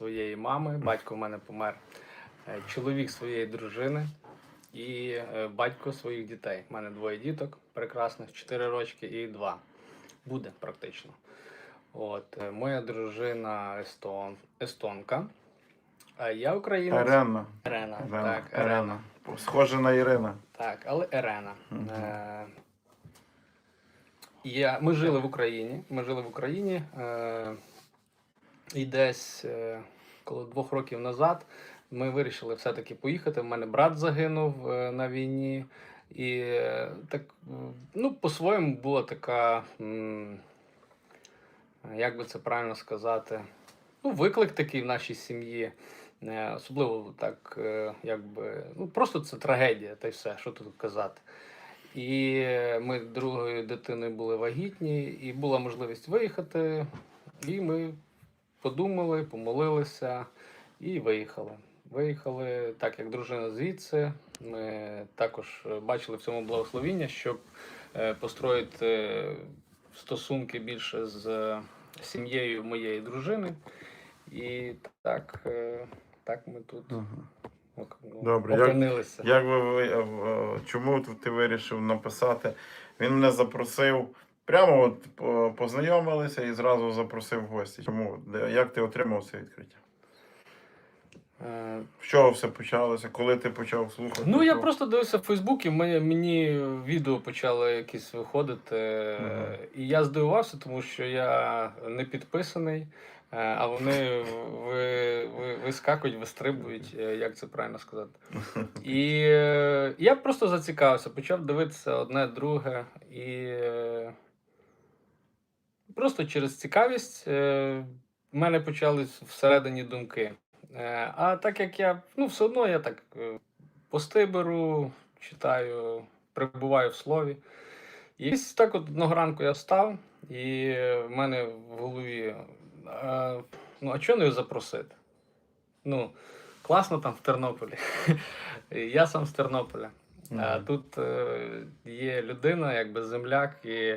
своєї мами, батько в мене помер, е, чоловік своєї дружини і е, батько своїх дітей. У мене двоє діток прекрасних, 4 рочки і 2. Буде практично. От, е, моя дружина естон, естонка, а я українець. Ерена. Ерена. Ерена. Так, Ерена. Схоже на Ірина. Так, але Ерена. Мгм. Е, я, ми жили в Україні. Ми жили в Україні. Е, і десь е, коло двох років назад ми вирішили все-таки поїхати. У мене брат загинув е, на війні. І е, так, ну, по-своєму була така, як би це правильно сказати, ну, виклик такий в нашій сім'ї. Особливо так, якби, ну просто це трагедія, та й все, що тут казати. І ми другою дитиною були вагітні, і була можливість виїхати. І ми подумали, помолилися і виїхали. Виїхали, так як дружина звідси. Ми також бачили в цьому благословіння, щоб е, построїти е, стосунки більше з е, сім'єю моєї дружини. І так, так ми тут ок- Добре, опинилися. Як ви, ви чому ти вирішив написати? Він мене запросив. Прямо от познайомилися і зразу запросив в гості. Чому? Як ти отримав це відкриття? Е, З чого все почалося? Коли ти почав слухати? Ну, я просто дивився в Фейсбуці, мені, мені відео почали якісь виходити. е, Мгм. І я здивувався, тому що я не підписаний, е, а вони ви, ви, вискакують, вистрибують, е, як це правильно сказати. І е, я просто зацікавився, почав дивитися одне, друге. І е, просто через цікавість е, в мене почались всередині думки. Е, а так як я, ну, все одно я так е, пости беру, читаю, перебуваю в слові. І ось так от одного ранку я встав, і в мене в голові, ну, а чого не запросити? Ну, класно там в Тернополі. Я сам з Тернополя. А тут є людина, якби земляк, і,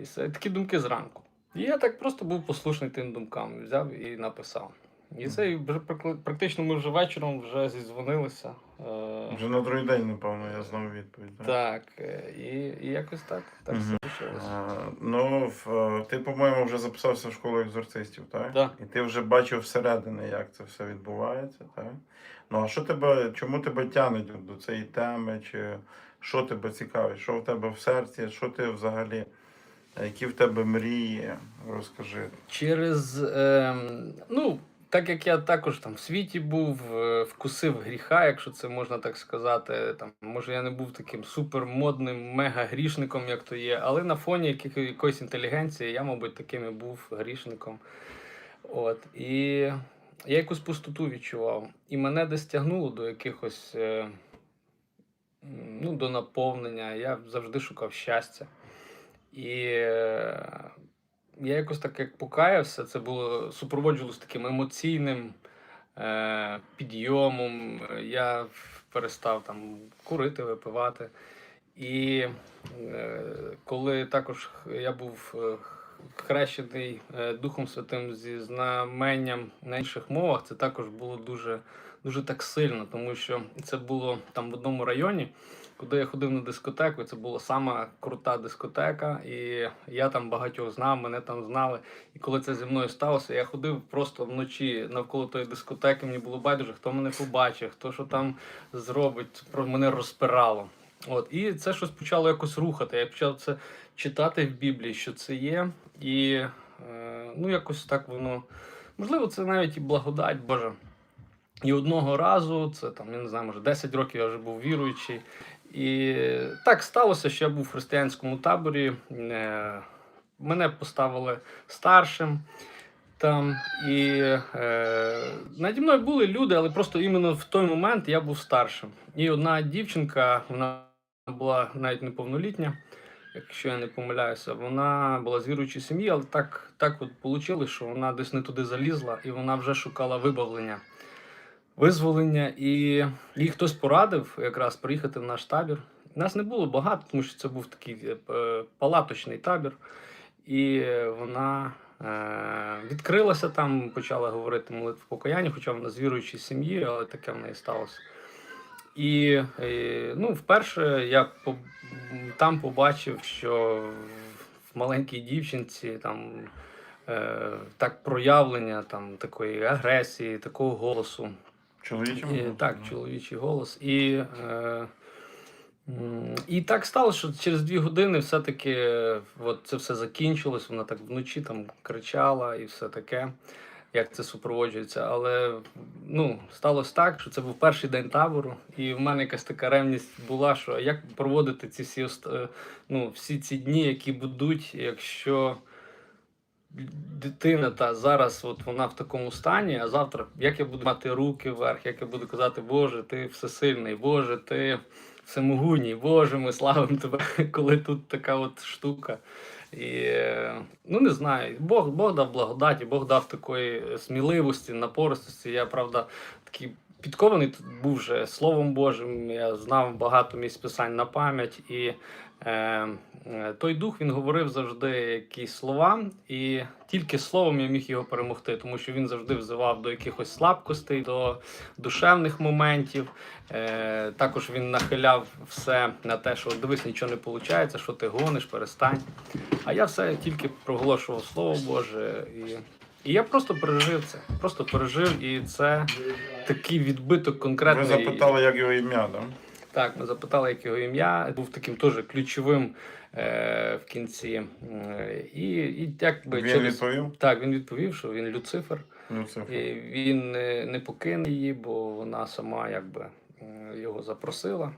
і все. такі думки зранку. І я так просто був послушний тим думкам, взяв і написав. І це і вже практично ми вже вечором вже зідзвонилися. Е, Вже на другий день, напевно, я знав відповідь. так? так, е, і, і якось так, так все почалося. Ну, в- е, ти, по-моєму, вже записався в школу екзорцистів, так? Так. І ти вже бачив всередини, як це все відбувається, так? Ну, а що тебе, чому тебе тягне до цієї теми, чи що тебе цікавить, що в тебе в серці, що ти взагалі, які в тебе мрії, розкажи. Через, ем, ну, так як я також там в світі був, е, вкусив гріха, якщо це можна так сказати. Там, може, я не був таким супермодним мега-грішником, як то є, але на фоні якоїсь інтелігенції я, мабуть, таким і був грішником. От. І я якусь пустоту відчував. І мене десь тягнуло до якихось е, ну, до наповнення. Я завжди шукав щастя. І е, я якось так як покаявся, це було супроводжувалося таким емоційним е, підйомом. Я перестав там курити, випивати. І е, коли також я був е, хрещений е, Духом Святим зі знаменням на інших мовах, це також було дуже, дуже так сильно, тому що це було там в одному районі. Куди я ходив на дискотеку, це була сама крута дискотека, і я там багатьох знав, мене там знали. І коли це зі мною сталося, я ходив просто вночі навколо тої дискотеки. Мені було байдуже, хто мене побачить, хто що там зробить. Про мене розпирало. От і це щось почало якось рухати. Я почав це читати в Біблії, що це є, і е, ну якось так воно. Можливо, це навіть і благодать Божа. І одного разу, це там, я не знаю, може 10 років я вже був віруючий. І так сталося, що я був в християнському таборі. Е, Мене поставили старшим там. І е, наді мною були люди, але просто іменно в той момент я був старшим. І одна дівчинка, вона була навіть неповнолітня, якщо я не помиляюся, вона була з віруючої сім'ї, але так, так от вийшло, що вона десь не туди залізла і вона вже шукала вибавлення визволення, і їй хтось порадив якраз приїхати в наш табір. Нас не було багато, тому що це був такий е, палаточний табір. І вона Е, відкрилася там, почала говорити молитву покаяння, хоча вона з віруючої сім'ї, але таке в неї сталося. І е, ну, вперше я там побачив, що в маленькій дівчинці там так проявлення там, такої агресії, такого голосу. Чоловічим? І, так, чоловічий голос. І, е, і так сталося, що через дві години все-таки от це все закінчилось. Вона так вночі там кричала і все таке, як це супроводжується. Але ну, сталося так, що це був перший день табору, і в мене якась така ревність була, що як проводити ці всі, е, ну, всі ці дні, які будуть, якщо дитина та зараз от вона в такому стані, а завтра як я буду мати руки вверх, як я буду казати, Боже, ти всесильний, Боже, ти всемогутній, Боже, ми славимо тебе, коли тут така от штука. І ну не знаю, Бог, Бог дав благодаті, Бог дав такої сміливості, напористості. Я правда такий підкований тут був вже Словом Божим. Я знав багато місць писань на пам'ять і. Е, е, той дух він говорив завжди якісь слова, і тільки словом я міг його перемогти, тому що він завжди взивав до якихось слабкостей, до душевних моментів. Е, також він нахиляв все на те, що дивись, нічого не виходить, що ти гониш, перестань. А я все тільки проголошував Слово Боже. І, і я просто пережив це. Просто пережив, і це такий відбиток Ви конкретний. запитали, як його ім'я, так? Так, ми запитали, як його ім'я. Був таким теж ключовим е, в кінці. Е, І, і якби Він через... відповів? Так, він відповів, що він Люцифер, це і він не, не покине її, бо вона сама якби його запросила.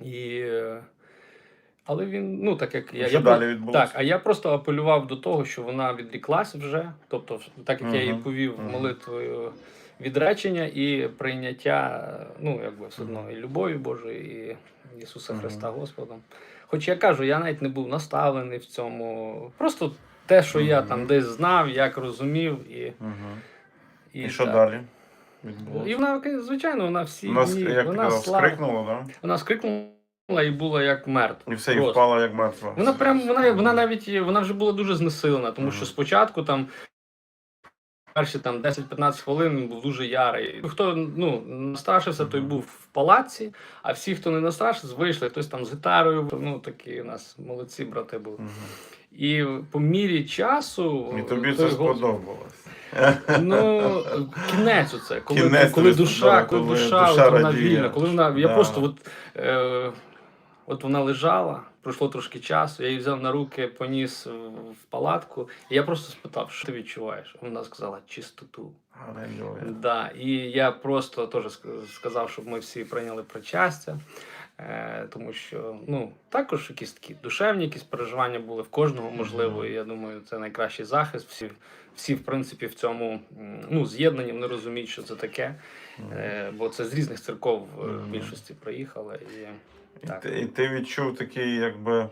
І... е, Але він, ну так як я. Що я далі відбулося? Так, а я просто апелював до того, що вона відріклась вже. Тобто, так як я її Мгм, повів молитвою відречення і прийняття, ну якби все одно і любові Божої, і Ісуса. Христа Господом. Хоч я кажу, я навіть не був наставлений в цьому. Просто те, що я там десь знав, як розумів, і, і, І, що так. далі? І вона, звичайно, вона всі Вона, дні, як вона, казав, слава, скрикнула, да? вона скрикнула і була як мертва. І все, і впала як мертва. Вона прям вона, вона навіть вона вже була дуже знесилена, тому що спочатку там. Перші там 10-15 хвилин був дуже ярий. Хто ну настрашився, той був в палаці, а всі, хто не настрашився, вийшли. Хтось там з гітарою. Ну такі у нас молодці брати були. І по мірі часу І тобі це голос- сподобалось. Ну, кінець оце, коли, Кінець коли душа, коли коли душа, душа от вона вільна, коли вона. Я просто от, е, от вона лежала, пройшло трошки часу, я її взяв на руки, поніс в- палатку, і я просто спитав, що ти відчуваєш? Вона сказала чистоту. Да, і я просто теж сказав, щоб ми всі прийняли причастя. Е, тому що ну також якісь такі душевні якісь переживання були в кожного можливо. І я думаю, це найкращий захист. Всі, всі в принципі, в цьому ну, з'єднані, вони розуміють, що це таке. Е, бо це з різних церков е, в більшості приїхали. І, І так. ти, і ти відчув такий, якби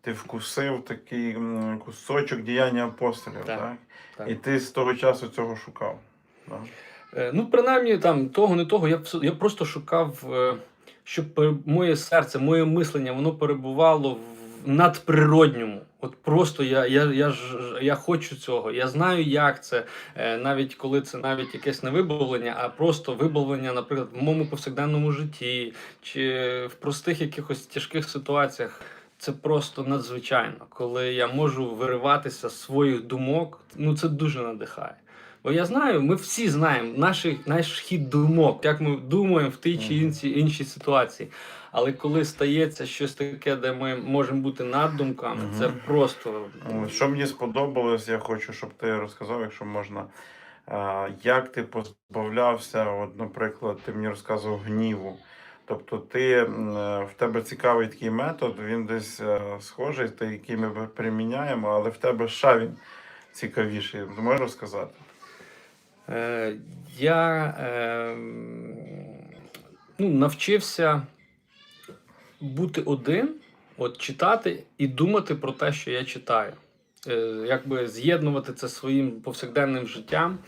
ти вкусив такий кусочок діяння апостолів, Так, так? так. І ти з того часу цього шукав. Так? Е, Ну, принаймні, там того, не того. Я, я просто шукав, е, щоб моє серце, моє мислення, воно перебувало в надприродньому. От просто я, я, я, ж, я хочу цього. Я знаю, як це, е, навіть коли це навіть якесь не вибавлення, а просто вибавлення, наприклад, в моєму повсякденному житті чи в простих якихось тяжких ситуаціях. Це просто надзвичайно, коли я можу вириватися з своїх думок. Ну це дуже надихає. Бо я знаю, ми всі знаємо наш, наш хід думок, як ми думаємо в тій чи іншій, іншій ситуації. Але коли стається щось таке, де ми можемо бути над думками, Мгм. це просто Що мені сподобалось, я хочу, щоб ти розказав, якщо можна, як ти позбавлявся, от, наприклад, ти мені розказував гніву. Тобто ти, е, в тебе цікавий такий метод, він десь е, схожий, той, який ми приміняємо, але в тебе ще він цікавіший. Можеш розказати? Е, я е, ну, навчився бути один, от читати і думати про те, що я читаю. Е, якби з'єднувати це своїм повсякденним життям.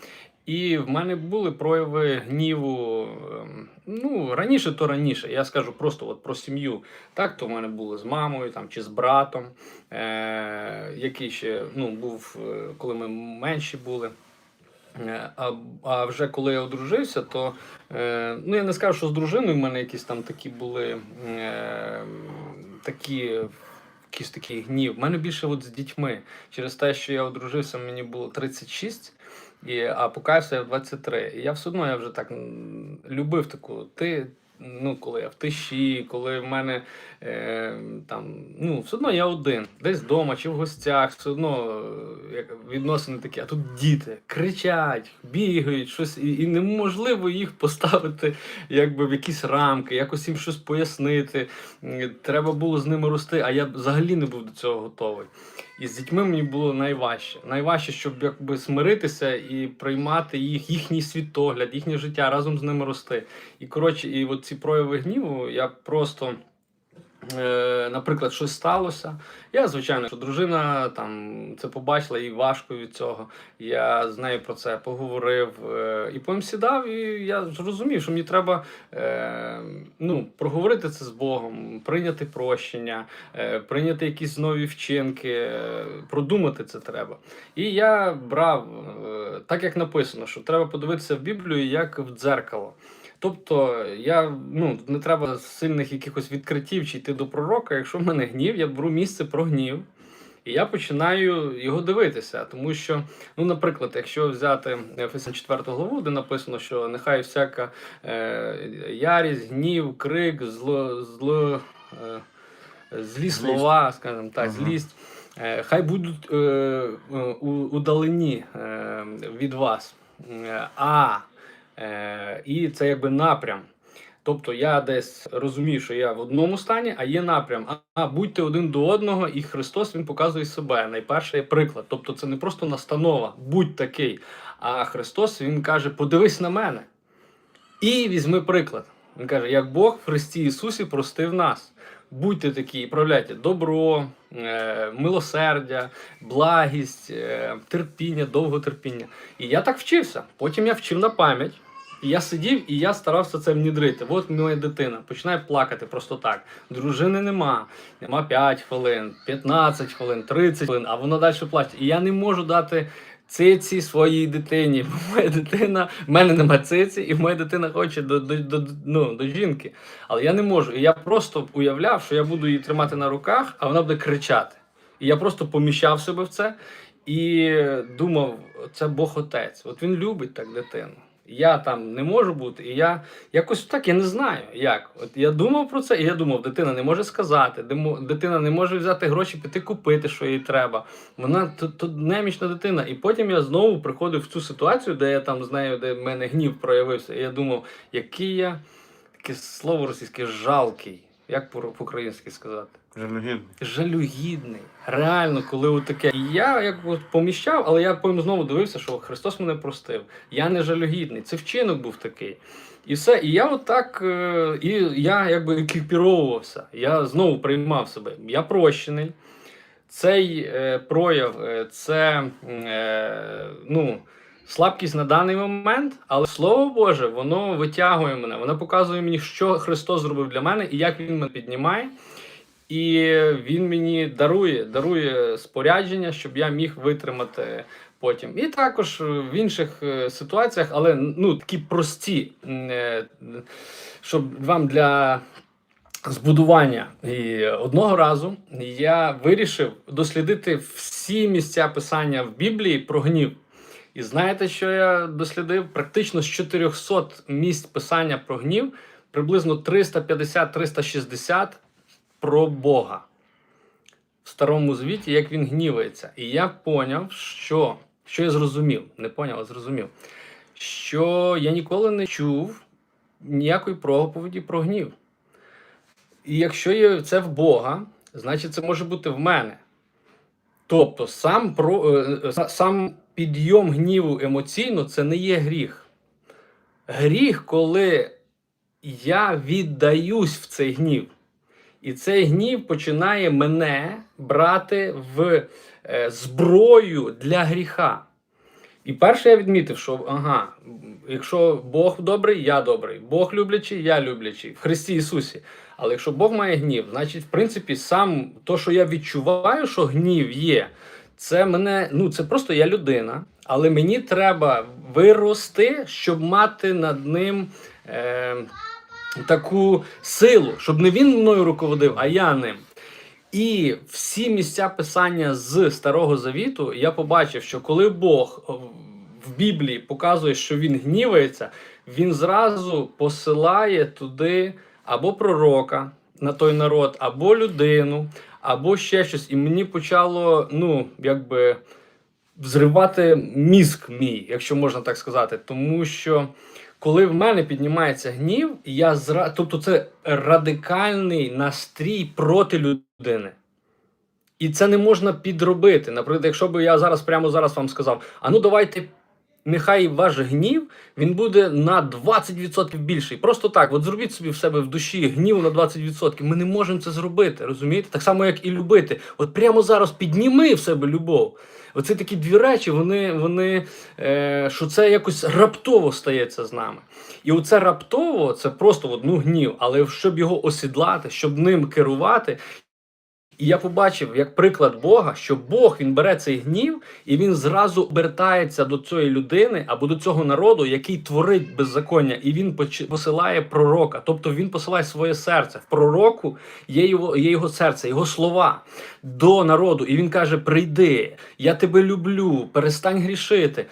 І в мене були прояви гніву. ем, Ну, раніше то раніше. Я скажу просто от про сім'ю. Так, то в мене було з мамою там, чи з братом, е- який ще ну, був, е, коли ми менші були. Е, А, а вже коли я одружився, то е, ну я не скажу, що з дружиною в мене якісь там такі були е, такі, якісь такий гнів. У мене більше от з дітьми. Через те, що я одружився, мені було 36, і, а покаявся я в 23. І я все одно я вже так любив таку. Ти, ну, коли я в тиші, коли в мене е, там, ну, все одно я один, десь вдома чи в гостях, все одно е, відносини такі, а тут діти кричать, бігають, щось, і, і неможливо їх поставити якби в якісь рамки, якось їм щось пояснити. Треба було з ними рости, а я взагалі не був до цього готовий. І з дітьми мені було найважче. Найважче, щоб якби смиритися і приймати їх, їхній світогляд, їхнє життя разом з ними рости. І коротше, і от ці прояви гніву я просто. Е, наприклад, щось сталося. Я, звичайно, що дружина там це побачила, їй важко від цього. Я з нею про це поговорив е, і потім сідав, і я зрозумів, що мені треба е, ну, проговорити це з Богом, прийняти прощення, прийняти якісь нові вчинки, продумати це треба. І я брав, так як написано, що треба подивитися в Біблію як в дзеркало. Тобто я ну не треба сильних якихось відкриттів чи йти до пророка. Якщо в мене гнів, я беру місце про гнів. І я починаю його дивитися, тому що, ну, наприклад, якщо взяти Ефесян 4 главу, де написано, що нехай всяка е, ярість, гнів, крик, зло, зло, е, злі слова, скажімо так, Ага. злість, е, хай будуть е, е, удалені е, від вас. Е, А Е, і це якби напрям. Тобто я десь розумію, що я в одному стані, а є напрям. А, будьте один до одного, і Христос Він показує себе. Найперший приклад. Тобто це не просто настанова, будь такий. А Христос Він каже: подивись на мене і візьми приклад. Він каже, як Бог в Христі Ісусі простив нас. Будьте такі, і проявляйте добро, е, милосердя, благість, е, терпіння, довготерпіння. І я так вчився. Потім я вчив на пам'ять. І я сидів і я старався це внідрити. От моя дитина починає плакати просто так. Дружини нема, нема 5 хвилин, 15 хвилин, 30 хвилин, а вона далі плаче. І я не можу дати циці своїй дитині. Бо моя дитина, в мене нема циці, і моя дитина хоче до, до, до, ну, до жінки. Але я не можу. І я просто уявляв, що я буду її тримати на руках, а вона буде кричати. І я просто поміщав себе в це і думав, це Бог Отець. От він любить так дитину. Я там не можу бути, і я якось так я не знаю як. От я думав про це, і я думав, дитина не може сказати, дитина не може взяти гроші, піти купити, що їй треба. Вона то немічна дитина. І потім я знову приходив в цю ситуацію, де я там з нею, де в мене гнів проявився. І я думав, який я таке слово російське жалкий. Як по- по-українськи сказати? Жалюгідний. жалюгідний. Реально, коли отаке. І я як от поміщав, але я потім знову дивився, що Христос мене простив. Я не жалюгідний. Це вчинок був такий. І все. І я отак, е, і я якби екіпіровувався. Я знову приймав себе. Я прощений. Цей е, прояв, е, це е, ну, слабкість на даний момент, але Слово Боже, воно витягує мене, воно показує мені, що Христос зробив для мене і як Він мене піднімає. І він мені дарує, дарує спорядження, щоб я міг витримати потім. І також в інших е, ситуаціях, але ну такі прості, е, щоб вам для збудування. І одного разу я вирішив дослідити всі місця писання в Біблії про гнів. І знаєте, що я дослідив? Практично з 400 місць писання про гнів, приблизно 350-360 про Бога в старому звіті, як він гнівається. І я поняв, що, що я зрозумів, не поняв, а зрозумів, що я ніколи не чув ніякої проповіді про гнів. І якщо є це в Бога, значить це може бути в мене. Тобто, сам, про, е, е, сам підйом гніву емоційно це не є гріх. Гріх, коли я віддаюсь в цей гнів. І цей гнів починає мене брати в е, зброю для гріха. І перше я відмітив, що ага, якщо Бог добрий, я добрий, Бог люблячий, я люблячий в Христі Ісусі. Але якщо Бог має гнів, значить, в принципі, сам то, що я відчуваю, що гнів є, це мене, ну це просто я людина, але мені треба вирости, щоб мати над ним е, таку силу, щоб не він мною руководив, а я ним. І всі місця писання з Старого Завіту я побачив, що коли Бог в Біблії показує, що він гнівається, він зразу посилає туди або пророка на той народ, або людину, або ще щось. І мені почало, ну, якби взривати мізк мій, якщо можна так сказати. Тому що коли в мене піднімається гнів, я зра... тобто це радикальний настрій проти людини. І це не можна підробити. Наприклад, якщо б я зараз прямо зараз вам сказав: а ну давайте, нехай ваш гнів він буде на 20% більший. Просто так, от зробіть собі в себе в душі гнів на 20%. Ми не можемо це зробити, розумієте? Так само, як і любити. От прямо зараз підніми в себе любов. Оце такі дві речі, вони, вони е, що це якось раптово стається з нами. І оце раптово це просто одну ну, гнів, але щоб його осідлати, щоб ним керувати. І я побачив як приклад Бога, що Бог він бере цей гнів і він зразу обертається до цієї людини або до цього народу, який творить беззаконня, і він посилає пророка. Тобто він посилає своє серце. В пророку є його, є його серце, його слова до народу. І він каже: Прийди, я тебе люблю, перестань грішити.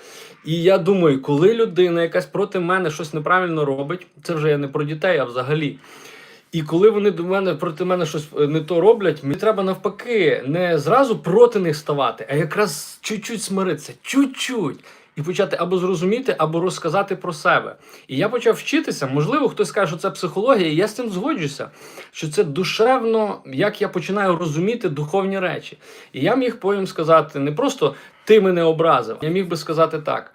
І я думаю, коли людина якась проти мене щось неправильно робить, це вже я не про дітей, а взагалі. І коли вони до мене проти мене щось е, не то роблять, мені треба навпаки не зразу проти них ставати, а якраз чуть-чуть смиритися, чуть-чуть. І почати або зрозуміти, або розказати про себе. І я почав вчитися. Можливо, хтось скаже, що це психологія, і я з цим згоджуся, що це душевно, як я починаю розуміти духовні речі. І я міг потім сказати не просто ти мене образив, я міг би сказати так.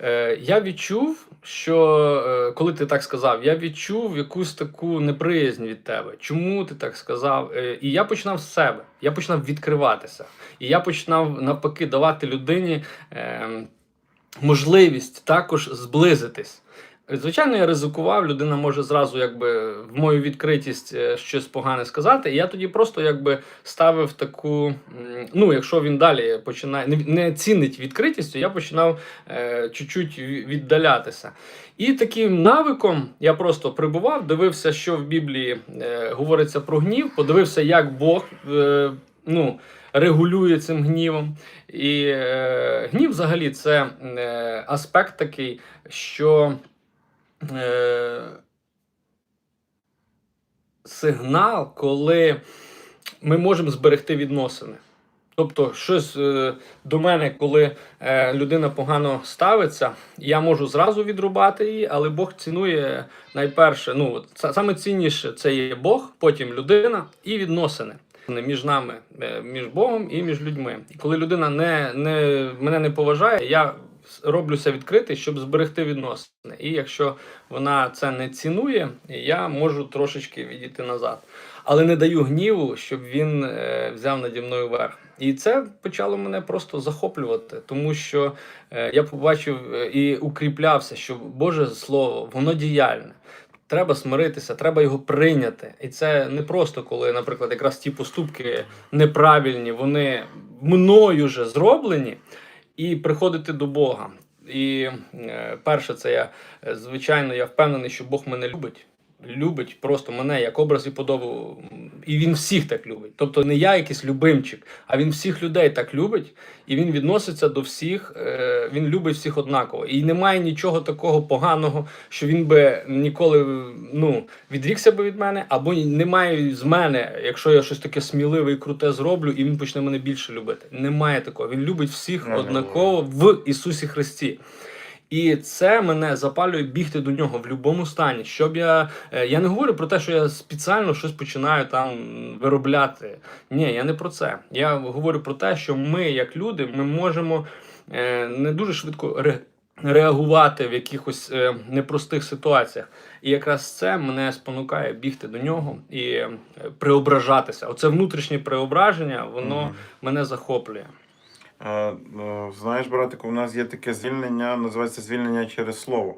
Е, я відчув, що е, коли ти так сказав, я відчув якусь таку неприязнь від тебе. Чому ти так сказав? Е, і я починав з себе. Я починав відкриватися. І я починав навпаки давати людині е, можливість також зблизитись. Звичайно, я ризикував, людина може зразу якби в мою відкритість е, щось погане сказати. І я тоді просто якби ставив таку. Ну, якщо він далі починає не, цінить відкритістю, я починав е, чуть-чуть ві- віддалятися. І таким навиком я просто прибував, дивився, що в Біблії е, говориться про гнів, подивився, як Бог. Е, ну, Регулює цим гнівом. І е, гнів взагалі це е, аспект такий, що е, сигнал, коли ми можемо зберегти відносини. Тобто, щось е, до мене, коли е, людина погано ставиться, я можу зразу відрубати її, але Бог цінує найперше. Ну, саме цінніше це є Бог, потім людина і відносини між нами, е, між Богом і між людьми. І коли людина не, не, мене не поважає, я роблюся відкритий, щоб зберегти відносини. І якщо вона це не цінує, я можу трошечки відійти назад. Але не даю гніву, щоб він е, взяв наді мною верх. І це почало мене просто захоплювати, тому що е, я побачив е, і укріплявся, що Боже Слово, воно діяльне. Треба смиритися, треба його прийняти. І це не просто коли, наприклад, якраз ті поступки неправильні, вони мною вже зроблені, і приходити до Бога. І е, перше, це я е, звичайно, я впевнений, що Бог мене любить. Любить просто мене як образ і подобу, і він всіх так любить. Тобто не я якийсь любимчик, а він всіх людей так любить, і він відноситься до всіх, е, він любить всіх однаково. І немає нічого такого поганого, що він би ніколи ну, відрікся би від мене, або немає з мене, якщо я щось таке сміливе і круте зроблю, і він почне мене більше любити. Немає такого. Він любить всіх однаково в Ісусі Христі. І це мене запалює бігти до нього в будь-якому стані. Щоб я. е, Я не говорю про те, що я спеціально щось починаю там виробляти. Ні, я не про це. Я говорю про те, що ми, як люди, ми можемо е, не дуже швидко ре- реагувати в якихось е, непростих ситуаціях. І якраз це мене спонукає бігти до нього і преображатися. Оце внутрішнє преображення, воно Мгм. мене захоплює. Е, Знаєш, братику, у нас є таке звільнення, називається звільнення через слово.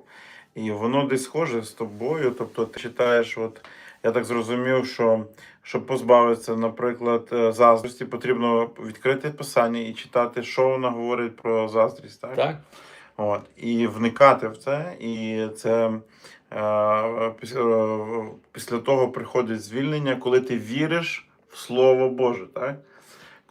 І воно десь схоже з тобою. Тобто ти читаєш, от я так зрозумів, що щоб позбавитися, наприклад, е, заздрості, потрібно відкрити писання і читати, що воно говорить про заздрість. Так? Так? От, і вникати в це, і це е, після, е, після того приходить звільнення, коли ти віриш в Слово Боже, так?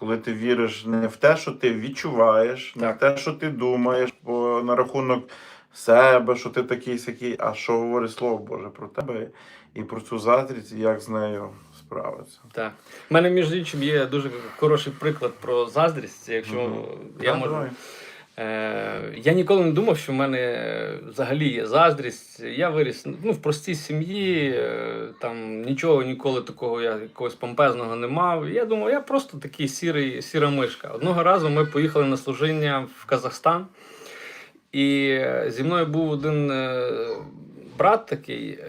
Коли ти віриш не в те, що ти відчуваєш, не в те, що ти думаєш бо на рахунок себе, що ти такий сякий, а що говорить Слово Боже про тебе і про цю заздрість, і як з нею справитися. Так. У мене, між іншим, є дуже хороший приклад про заздрість. Якщо Мгм. я можу. давай. Е, я ніколи не думав, що в мене взагалі є заздрість. Я виріс ну, в простій сім'ї, е, там нічого ніколи такого я якогось помпезного не мав. Я думав, я просто такий сірий, сіра мишка. Одного разу ми поїхали на служіння в Казахстан, і е, зі мною був один брат такий.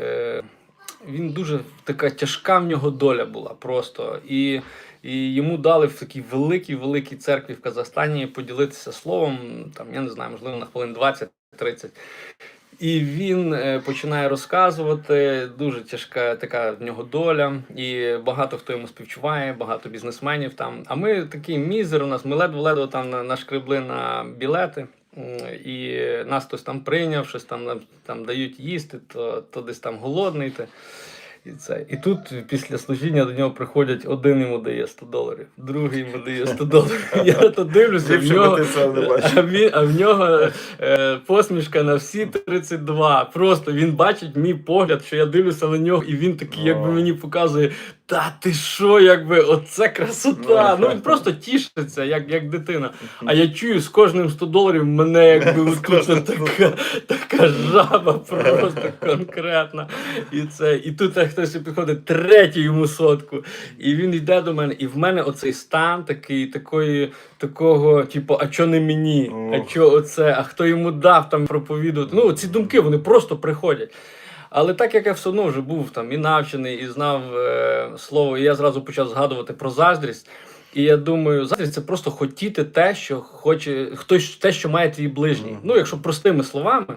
Він дуже така тяжка в нього доля була просто. І, і йому дали в такій великій великій церкві в Казахстані поділитися словом, там, я не знаю, можливо, на хвилин 20-30. І він е, починає розказувати. Дуже тяжка така в нього доля, і багато хто йому співчуває, багато бізнесменів там. А ми такий мізер. У нас ми ледве-ледве там на- нашкребли на білети. І нас хтось там прийняв, щось там нам там дають їсти, то, то десь там голодний. Ти. І, це. і тут після служіння до нього приходять, один йому дає 100 доларів, другий йому дає 100 доларів. Я то дивлюся, в нього, а, він, а в нього е, посмішка на всі 32. Просто він бачить мій погляд, що я дивлюся на нього, і він такий, якби мені показує: та ти що, якби оце красота. Ну. Ну він просто тішиться, як, як дитина. А я чую з кожним 100 доларів мене якби З така, така жаба просто конкретна. І це, і тут хтось підходить третю йому сотку. І він йде до мене, і в мене оцей стан такий, такої, такого, типу, а чо не мені? А чо оце? А хто йому дав там проповідувати? Ну, ці думки вони просто приходять. Але так як я все одно вже був там і навчений, і знав е, слово, і я зразу почав згадувати про заздрість. І я думаю, заздрість це просто хотіти те, що хоче хтось те, що має твій ближній. Мгм. Ну, якщо простими словами,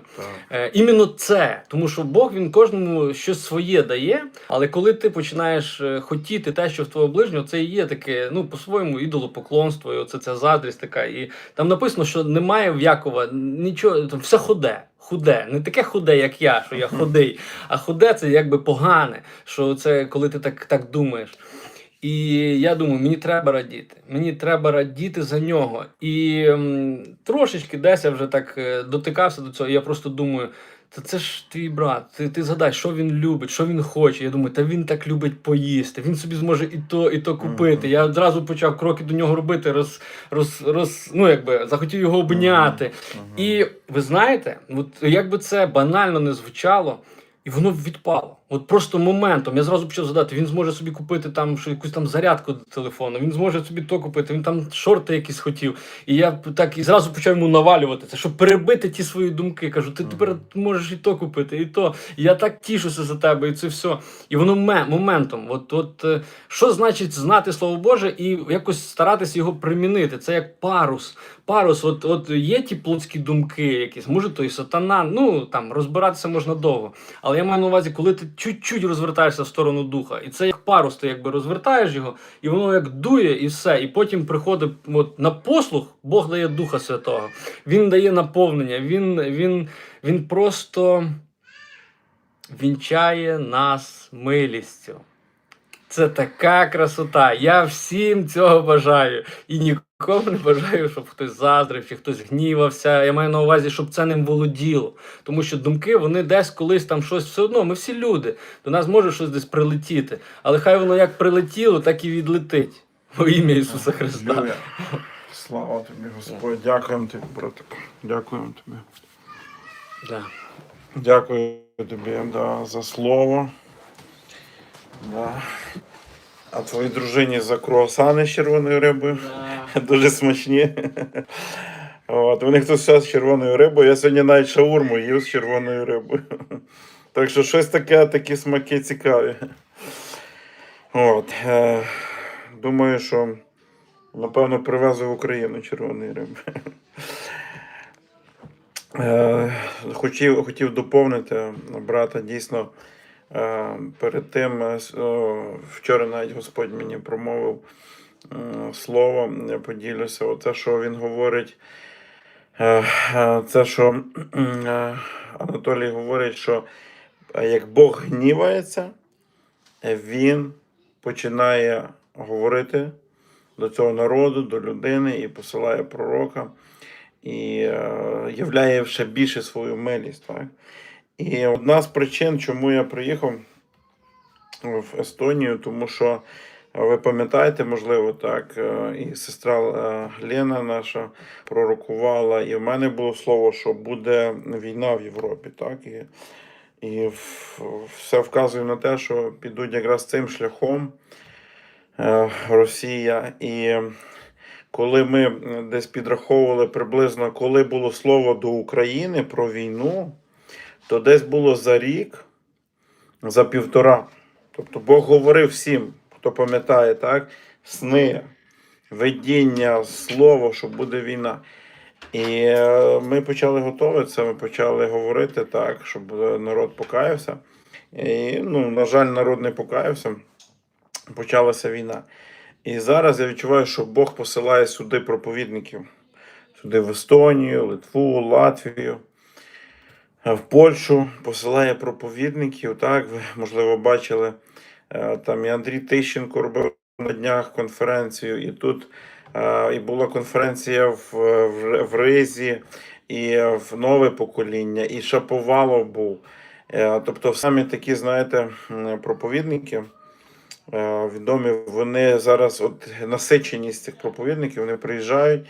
Е, іменно це, тому що Бог він кожному щось своє дає. Але коли ти починаєш е, хотіти те, що в твого ближнього, це і є таке, ну по-своєму ідолопоклонство, і оце ця заздрість така. І там написано, що немає в Якова нічого, там все худе. Худе, не таке худе, як я, що я худий, а худе це якби погане, що це коли ти так, так думаєш. І я думаю, мені треба радіти. Мені треба радіти за нього. І м, трошечки десь я вже так е, дотикався до цього. І я просто думаю, та це ж твій брат. Ти, ти згадай, що він любить, що він хоче. Я думаю, та він так любить поїсти. Він собі зможе і то, і то купити. Мгм. Я одразу почав кроки до нього робити, роз, роз, роз, ну, якби, захотів його обняти. Мгм. І ви знаєте, от як би це банально не звучало, і воно відпало. От просто моментом. Я зразу почав задати, він зможе собі купити там що, якусь там зарядку до телефону, він зможе собі то купити, він там шорти якісь хотів. І я так і зразу почав йому навалювати це, щоб перебити ті свої думки. Кажу, ти тепер можеш і то купити, і то. І я так тішуся за тебе, і це все. І воно ме- моментом. От, от е, що значить знати Слово Боже і якось старатися його примінити? Це як парус. Парус, от, от є ті плотські думки, якісь, може, то і сатана. Ну там розбиратися можна довго. Але я маю на увазі, коли ти чуть-чуть розвертаєшся в сторону духа, і це як парус, ти якби розвертаєш його, і воно як дує, і все. І потім приходить от, на послух, Бог дає Духа Святого. Він дає наповнення, він, він, він просто вінчає нас милістю. Це така красота. Я всім цього бажаю. І нікому не бажаю, щоб хтось заздрив чи хтось гнівався. Я маю на увазі, щоб це ним володіло. Тому що думки, вони десь колись там щось все одно. Ми всі люди. До нас може щось десь прилетіти. Але хай воно як прилетіло, так і відлетить. Во ім'я Ісуса Христа. Алілуя. Слава тобі, Господь. Дякуємо тобі, братику. Дякуємо тобі. Да. Дякую тобі да, за слово. Да. А твоїй дружині за круасани з червоною рибою. Дуже смачні. От, у них тут все з червоною рибою. Я сьогодні навіть шаурму їв з червоною рибою. Так що щось таке, такі смаки цікаві. От, е, думаю, що Напевно, привезли в Україну червоний риб. Е, Хотів, хотів доповнити брата дійсно. Е, Перед тим, е, вчора навіть Господь мені промовив слово, я поділюся. Оце, що він говорить, е, це, що Анатолій говорить, що як Бог гнівається, він починає говорити до цього народу, до людини і посилає пророка, і являє ще більше свою милість. Так? І одна з причин, чому я приїхав в Естонію, тому що ви пам'ятаєте, можливо, так, е, і сестра е, Лена наша пророкувала, і в мене було слово, що буде війна в Європі. Так? І, і все вказує на те, що підуть якраз цим шляхом е, Росія. І коли ми десь підраховували приблизно, коли було слово до України про війну, то десь було за рік, за півтора. Тобто Бог говорив всім, хто пам'ятає, так? Сни, видіння, слово, що буде війна. І е, ми почали готуватися, ми почали говорити так, щоб е, народ покаявся. І, ну, на жаль, народ не покаявся. Почалася війна. І зараз я відчуваю, що Бог посилає сюди проповідників. Сюди в Естонію, Литву, Латвію, в Польщу посилає проповідників. Так, ви, можливо, бачили, е, там і Андрій Тищенко робив на днях конференцію, і тут е, і була конференція в, в, в Ризі, і в нове покоління, і Шаповалов був. Е, Тобто, самі такі, знаєте, проповідники е, відомі, вони зараз, от насиченість цих проповідників, вони приїжджають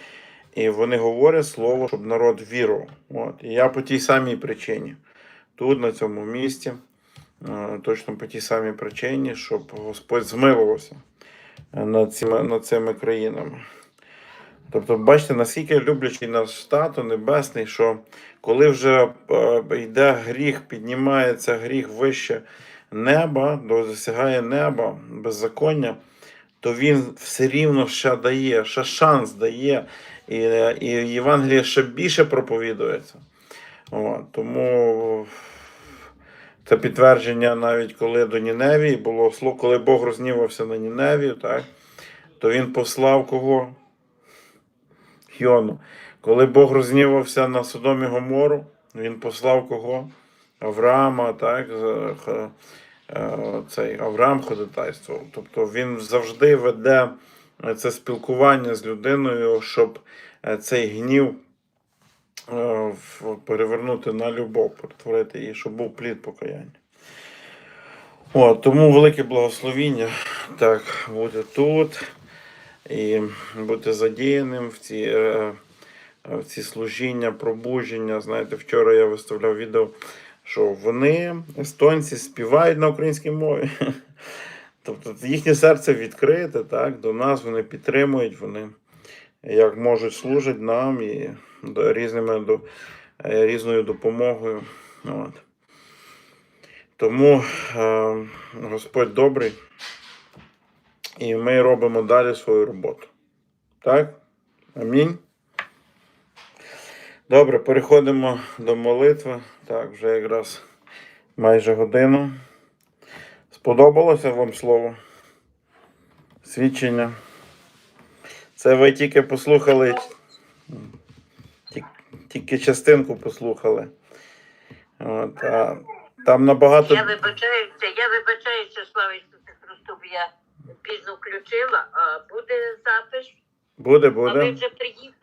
і вони говорять слово, щоб народ вірував. От. І я по тій самій причині. Тут, на цьому місці, е, точно по тій самій причині, щоб Господь змилувався е, над цими, над цими країнами. Тобто, бачите, наскільки люблячий наш тато небесний, що коли вже е, йде гріх, піднімається гріх вище неба, досягає неба, беззаконня, то він все рівно ще дає, ще шанс дає, і, і Євангеліє ще більше проповідується. От, тому це підтвердження навіть коли до Ніневії було слово, коли Бог рознівався на Ніневію, так, то він послав кого? Йону. Коли Бог рознівався на Содомі Гомору, він послав кого? Авраама, так, цей Авраам ходатайствував. Тобто він завжди веде е, це спілкування з людиною, щоб е, цей гнів е, перевернути на любов, перетворити її, щоб був плід покаяння. О, тому велике благословіння так бути тут і бути задіяним в ці, е, в ці служіння, пробудження. Знаєте, вчора я виставляв відео, що вони, естонці, співають на українській мові. Тобто їхнє серце відкрите, так, до нас вони підтримують, вони як можуть служать нам і різними, до, е, різною допомогою. От. Тому е, Господь добрий, і ми робимо далі свою роботу. Так? Амінь. Добре, переходимо до молитви. Так, вже якраз майже годину. Сподобалося вам слово? Свідчення. Це ви тільки послухали. Тільки частинку послухали. От, а там набагато. Я вибачаюся, я вибачаюся, слава Ісусу Христу, я пізно включила, а буде запис, Буде, а ви вже приїхали.